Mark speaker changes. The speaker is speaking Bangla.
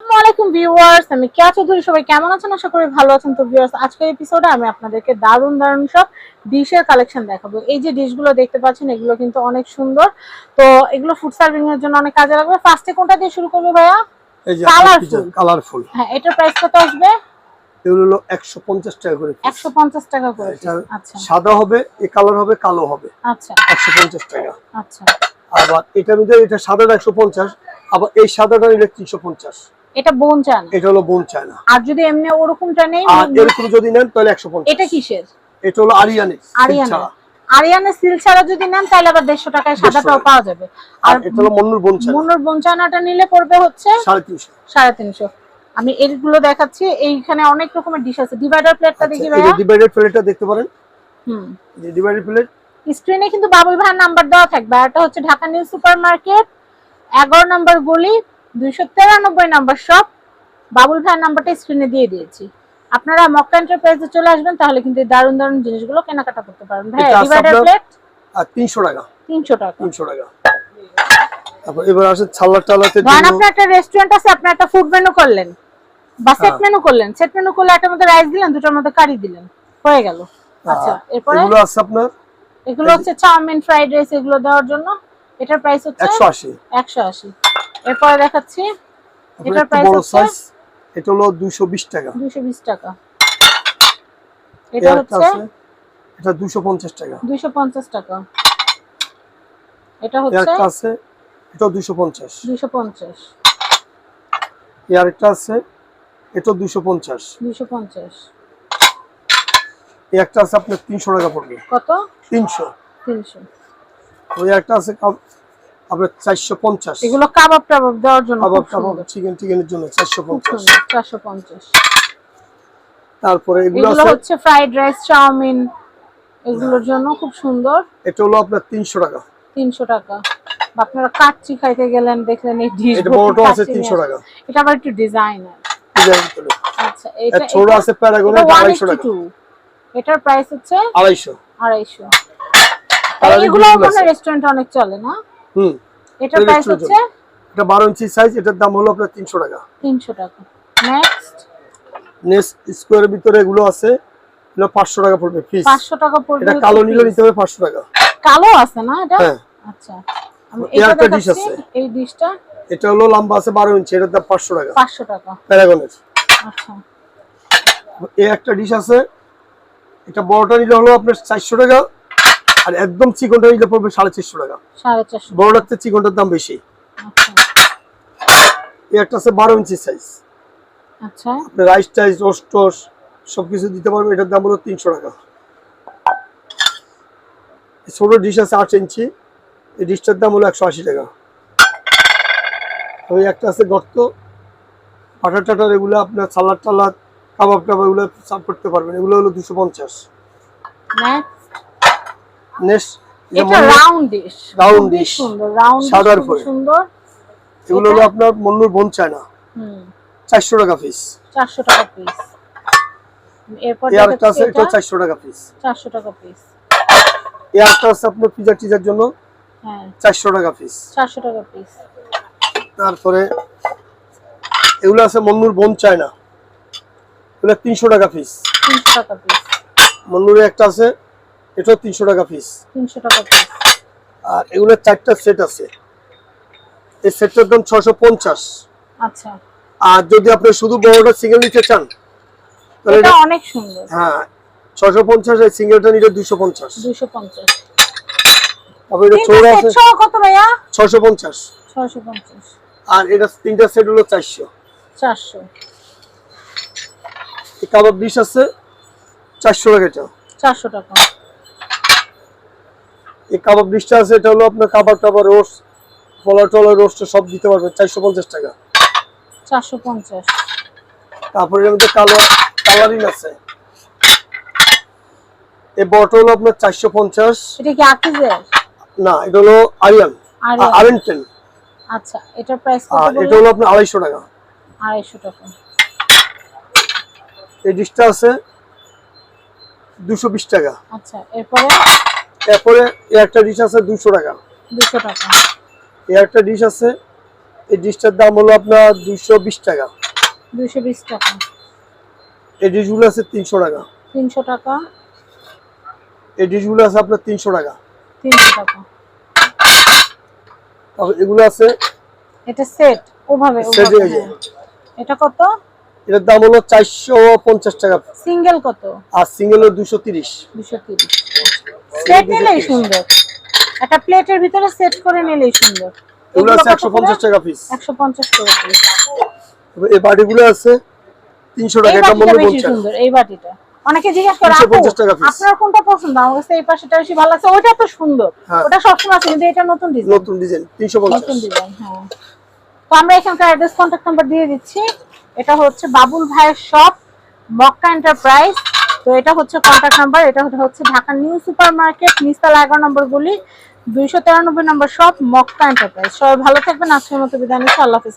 Speaker 1: আসসালামু আলাইকুম ভিউয়ার্স আমি কেয়া চৌধুরী সবাই কেমন আছেন? আশা করি ভালো আছেন। তো ভিউয়ার্স আজকের এপিসোডে আমি আপনাদেরকে দারুণ দারুণ সব ডিশের কালেকশন দেখাবো। এই যে ডিশগুলো দেখতে পাচ্ছেন এগুলো কিন্তু অনেক সুন্দর। তো এগুলো ফুড সার্ভিং এর জন্য অনেক কাজে লাগবে। ফার্স্টে কোনটা দিয়ে শুরু করব ভাইয়া?
Speaker 2: এই কালারফুল
Speaker 1: হ্যাঁ এটার প্রাইস কত আসবে?
Speaker 2: এগুলো হলো একশো পঞ্চাশ টাকা করে piece।
Speaker 1: একশো পঞ্চাশ টাকা করে
Speaker 2: এটা
Speaker 1: আচ্ছা।
Speaker 2: সাদা হবে এ কালার হবে কালো হবে।
Speaker 1: আচ্ছা।
Speaker 2: একশো পঞ্চাশ টাকা।
Speaker 1: আচ্ছা।
Speaker 2: আবার এটার মধ্যে এটা সাদাটা একশো পঞ্চাশ আবার এই সাদাটা নিলে তিনশো পঞ্চাশ।
Speaker 1: এটা বোন চান
Speaker 2: এটা হলো বোন চায়না
Speaker 1: আর যদি এমনি ওরকমটা নেই
Speaker 2: আর এরকম যদি নেন তাহলে একশো পঞ্চাশ
Speaker 1: এটা কিসের?
Speaker 2: এটা হলো আরিয়ানে
Speaker 1: আরিয়ানা আরিয়ানা সিল ছাড়া যদি নেন তাহলে আবার দেড়শো টাকায় সাদাটাও। পাওয়া যাবে।
Speaker 2: আর এটা হলো মন্নুর বোন চায়না
Speaker 1: মনোর বঞ্চানাটা নিলে পড়বে হচ্ছে
Speaker 2: সাড়ে তিনশো।
Speaker 1: সাড়ে তিনশো। আমি এইগুলো দেখাচ্ছি এইখানে অনেক রকমের ডিশ আছে। ডিভাইডার প্লেটটা দেখি
Speaker 2: আচ্ছা, এই যে
Speaker 1: ভাইয়া।
Speaker 2: ডিভাইডেড প্লেটটা দেখতে পারেন।
Speaker 1: হুম।
Speaker 2: এই যে ডিভাইডেড প্লেট
Speaker 1: স্ক্রিনে কিন্তু বাবুল ভাইয়ের নাম্বার দেওয়া থাকবে। আর এটা হচ্ছে ঢাকা নিউ সুপার মার্কেট এগারো নম্বর গলি দুইশো তিরানব্বই নাম্বার শপ বাবুল ভাইয়ের নাম্বারটা স্ক্রিনে দিয়ে দিয়েছি। আপনারা মক্কা এন্টারপ্রাইজে চলে আসবেন তাহলে কিন্তু এই দারুণ দারুণ জিনিসগুলো কেনাকাটা করতে পারবেন। ভাই ডিভাইডার প্লেট
Speaker 2: আর তিনশো টাকা।
Speaker 1: তিনশো টাকা।
Speaker 2: তিনশো টাকা। তারপর এবার আসে ছাল্লা টালাতে
Speaker 1: ধরেন আপনার একটা রেস্টুরেন্ট আছে আপনি একটা ফুড মেনু করলেন। বা সেট
Speaker 2: হ্যাঁ।
Speaker 1: মেনু করলেন। সেট মেনু করলে একটার মধ্যে রাইস দিলেন দুটোর মধ্যে কারি দিলেন। হয়ে গেল। আচ্ছা এরপরে?
Speaker 2: এগুলো আছে আপনার?
Speaker 1: এগুলো হচ্ছে চাউমিন ফ্রাইড রাইস এগুলো দেওয়ার জন্য। এটার প্রাইস হচ্ছে
Speaker 2: একশো আশি।
Speaker 1: একশো আশি। এরপরে দেখাচ্ছি। এটার প্রাইস
Speaker 2: বড় সাইজ এটা হলো দুইশো বিশ টাকা।
Speaker 1: দুশো বিশ টাকা। এটা হচ্ছে
Speaker 2: এটা দুশো পঞ্চাশ টাকা।
Speaker 1: দুইশো পঞ্চাশ টাকা। এটা হচ্ছে
Speaker 2: একটা আছে এটা দুশো পঞ্চাশ।
Speaker 1: দুইশো পঞ্চাশ।
Speaker 2: এই আরেকটা আছে এটা দুশো পঞ্চাশ।
Speaker 1: দুইশো পঞ্চাশ।
Speaker 2: এই একটা আছে আপনার তিনশো টাকা পড়বে।
Speaker 1: কত?
Speaker 2: তিনশো।
Speaker 1: তিনশো।
Speaker 2: ওই একটা আছে আপনার চারশো পঞ্চাশ।
Speaker 1: এগুলো কাবাব টাবাব দেওয়ার জন্য
Speaker 2: কাবাব
Speaker 1: সুন্দর।
Speaker 2: চিকেন টিকেনের জন্য চারশো
Speaker 1: খুব
Speaker 2: পঞ্চাশ
Speaker 1: সুন্দর চারশো পঞ্চাশ।
Speaker 2: তারপরে এগুলো
Speaker 1: হচ্ছে ফ্রাইড রাইস চাউমিন এগুলোর জন্য খুব সুন্দর।
Speaker 2: এটা হলো আপনার তিনশো টাকা।
Speaker 1: তিনশো টাকা। আপনারা কাচ্চি খাইতে গেলেন দেখলেন এই ডিশ
Speaker 2: এটা বড়টা আছে তিনশো টাকা।
Speaker 1: এটা আবার একটু ডিজাইনার
Speaker 2: ডিজাইন করে।
Speaker 1: আচ্ছা এটা
Speaker 2: ছোট আছে প্যারাগনের
Speaker 1: এটা
Speaker 2: আড়াইশো টাকা।
Speaker 1: এটার প্রাইস হচ্ছে
Speaker 2: আড়াইশো।
Speaker 1: আড়াইশো।
Speaker 2: আর আরেক
Speaker 1: এগুলো
Speaker 2: ডিশগুলো
Speaker 1: মনে রেস্টুরেন্ট অনেক চলে না?
Speaker 2: হুম। এটা
Speaker 1: প্রাইস হচ্ছে?
Speaker 2: এটা ইঞ্চি সাইজ এটার দাম হলো আপনার তিনশো টাকা।
Speaker 1: তিনশো টাকা। নেক্সট
Speaker 2: নেক্সট স্কোয়ারের ভিতরে এগুলো আছে এগুলো টাকা পড়বে পিস
Speaker 1: পাঁচশো টাকা পড়বে
Speaker 2: এটা কালো নিলে
Speaker 1: piece।
Speaker 2: নিতে হবে পাঁচশো টাকা।
Speaker 1: কালো আছে না এটা?
Speaker 2: হ্যাঁ।
Speaker 1: আচ্ছা। এটা
Speaker 2: একটা
Speaker 1: দেখাচ্ছি
Speaker 2: আছে।
Speaker 1: এই ডিশটা
Speaker 2: এটা হলো লম্বা আছে বারো ইঞ্চি এটার দাম পাঁচশো টাকা।
Speaker 1: পাঁচশো টাকা।
Speaker 2: প্যারাগনের
Speaker 1: আচ্ছা।
Speaker 2: এই একটা ডিশ আছে এটা বড়টা নিলে হলো আপনার চারশো টাকা। আর একদম চিকনটা নিলে পড়বে সাড়ে চারশো টাকা। বড়টার চেয়ে চিকনটার দাম বেশি।
Speaker 1: আচ্ছা।
Speaker 2: একটা আছে বারো ইঞ্চি সাইজ
Speaker 1: আচ্ছা।
Speaker 2: রাইস টাইস রোস্ট টোস্ট সবকিছু দিতে পারবেন। এটার দাম হলো তিনশো টাকা। ছোট ডিশ আছে আট ইঞ্চি। এই ডিশটার দাম হলো একশো আশি টাকা। ওই একটা আছে গর্ত। পাটার টাটার এগুলো আপনার সালাদ টালাদ কাবাব টাবাব এগুলো সার্ভ করতে পারবেন। এগুলো হলো দুশো পঞ্চাশ।
Speaker 1: নেক্সট এটা রাউন্ড ডিশ। সুন্দর রাউন্ড
Speaker 2: সাদার।
Speaker 1: সুন্দর।
Speaker 2: এগুলো হলো আপনার মন্নুর বোন চায়না।
Speaker 1: হুম।
Speaker 2: চারশো টাকা পিস
Speaker 1: চারশো টাকা পিস এরপর
Speaker 2: এই আছে
Speaker 1: দেখাচ্ছি এটা
Speaker 2: চারশো টাকা পিস
Speaker 1: চারশো টাকা পিস
Speaker 2: এই আরেকটা আছে আপনার পিজা টিজার জন্য।
Speaker 1: হ্যাঁ।
Speaker 2: টাকা পিস
Speaker 1: চারশো টাকা পিস
Speaker 2: তারপরে এগুলো আছে মন্নুর বোন চায়না। এগুলো টাকা পিস
Speaker 1: টাকা পিস
Speaker 2: মন্নুরে একটা আছে এটাও তিনশো টাকা পিস
Speaker 1: তিনশো টাকা পিস
Speaker 2: আর এগুলো চারটা সেট আছে। এই সেটটার দাম ছশো পঞ্চাশ।
Speaker 1: আচ্ছা।
Speaker 2: আর যদি আপনি শুধু বড়টা সিঙ্গেল নিতে চান তাহলে
Speaker 1: এটা
Speaker 2: এটা-
Speaker 1: অনেক সুন্দর।
Speaker 2: হ্যাঁ ছশো পঞ্চাশ এই সিঙ্গেলটা নিলে দুশো পঞ্চাশ।
Speaker 1: দুইশো
Speaker 2: এটা চৌড়া আছে
Speaker 1: কত ভাইয়া?
Speaker 2: ছশো পঞ্চাশ।
Speaker 1: ছয়শো পঞ্চাশ।
Speaker 2: আর এটা তিনটা সেট হলো চারশো।
Speaker 1: চারশো।
Speaker 2: এই কাবাব ডিশ আছে চারশো টাকা এটা।
Speaker 1: চারশো টাকা।
Speaker 2: এই কাবাব ডিশটা আছে এটা হলো আপনার কাবাব টাবার রোস্ট ফলা টলা রোস্ট সব দিতে পারবেন চারশো পঞ্চাশ টাকা।
Speaker 1: চারশো পঞ্চাশ।
Speaker 2: তারপরে এর মধ্যে কালো কালারিং আছে। এই বড়টা হলো আপনার চারশো পঞ্চাশ।
Speaker 1: এটা কি আকিজের?
Speaker 2: না এটা হলো আরিয়ান। আরেন্টেন
Speaker 1: আচ্ছা এটার প্রাইস কত
Speaker 2: এটা হলো আপনার আড়াইশো টাকা।
Speaker 1: আড়াইশো টাকা।
Speaker 2: এই ডিশটা আছে দুশো বিশ টাকা।
Speaker 1: আচ্ছা এরপরে?
Speaker 2: এরপরে একটা ডিশ আছে দুশো টাকা।
Speaker 1: দুশো টাকা।
Speaker 2: এই একটা ডিশ আছে এই ডিশটার দাম হলো আপনার দুইশো বিশ টাকা।
Speaker 1: দুইশো বিশ টাকা।
Speaker 2: এই ডিশগুলো আছে তিনশো টাকা।
Speaker 1: তিনশো টাকা।
Speaker 2: এই ডিশগুলো আছে আপনার তিনশো টাকা।
Speaker 1: তিনশো টাকা।
Speaker 2: তারপর এগুলো আছে
Speaker 1: এটা সেট ওভাবে। এটা কত?
Speaker 2: এটার দাম হলো চারশো পঞ্চাশ টাকা।
Speaker 1: সিঙ্গেল কত?
Speaker 2: আর সিঙ্গেল হলো দুশো তিরিশ।
Speaker 1: দুশো তিরিশ। সেট নিলেই সুন্দর। একটা প্লেটের ভিতরে সেট করে নিলেই সুন্দর।
Speaker 2: এগুলো আছে একশো পঞ্চাশ টাকা পিস
Speaker 1: একশো পঞ্চাশ টাকা piece।
Speaker 2: এই বাটিগুলো আছে তিনশো টাকা এটা মূল্য
Speaker 1: বাটিটা বেশি
Speaker 2: পঞ্চাশ।
Speaker 1: সুন্দর এই বাটিটা। অনেকে জিজ্ঞেস করে
Speaker 2: 350।
Speaker 1: আপনার কোনটা পছন্দ? আমার কাছে এই পাশেটা বেশি ভালো লাগছে। ওইটা তো সুন্দর।
Speaker 2: হ্যাঁ।
Speaker 1: ওটা সবসময় আছে কিন্তু এটা নতুন ডিজাইন
Speaker 2: নতুন ডিজাইন তিনশো পঞ্চাশ।
Speaker 1: নতুন ডিজাইন হ্যাঁ। তো আমরা এখানকার অ্যাড্রেস কন্ট্যাক্ট নাম্বার দিয়ে দিচ্ছি। এটা হচ্ছে বাবুল ভাইয়ের শপ মক্কা এন্টারপ্রাইজ তো এটা হচ্ছে কন্ট্যাক্ট নাম্বার এটা হচ্ছে ঢাকা নিউ সুপার মার্কেট নিস্তালা এগারো নম্বর গুলি, দুইশো তিরানব্বই নম্বর শপ মক্কা এন্টারপ্রাইজ সবাই ভালো থাকবেন, আজকের মতো বিদায় আল্লাহ হাফিজ।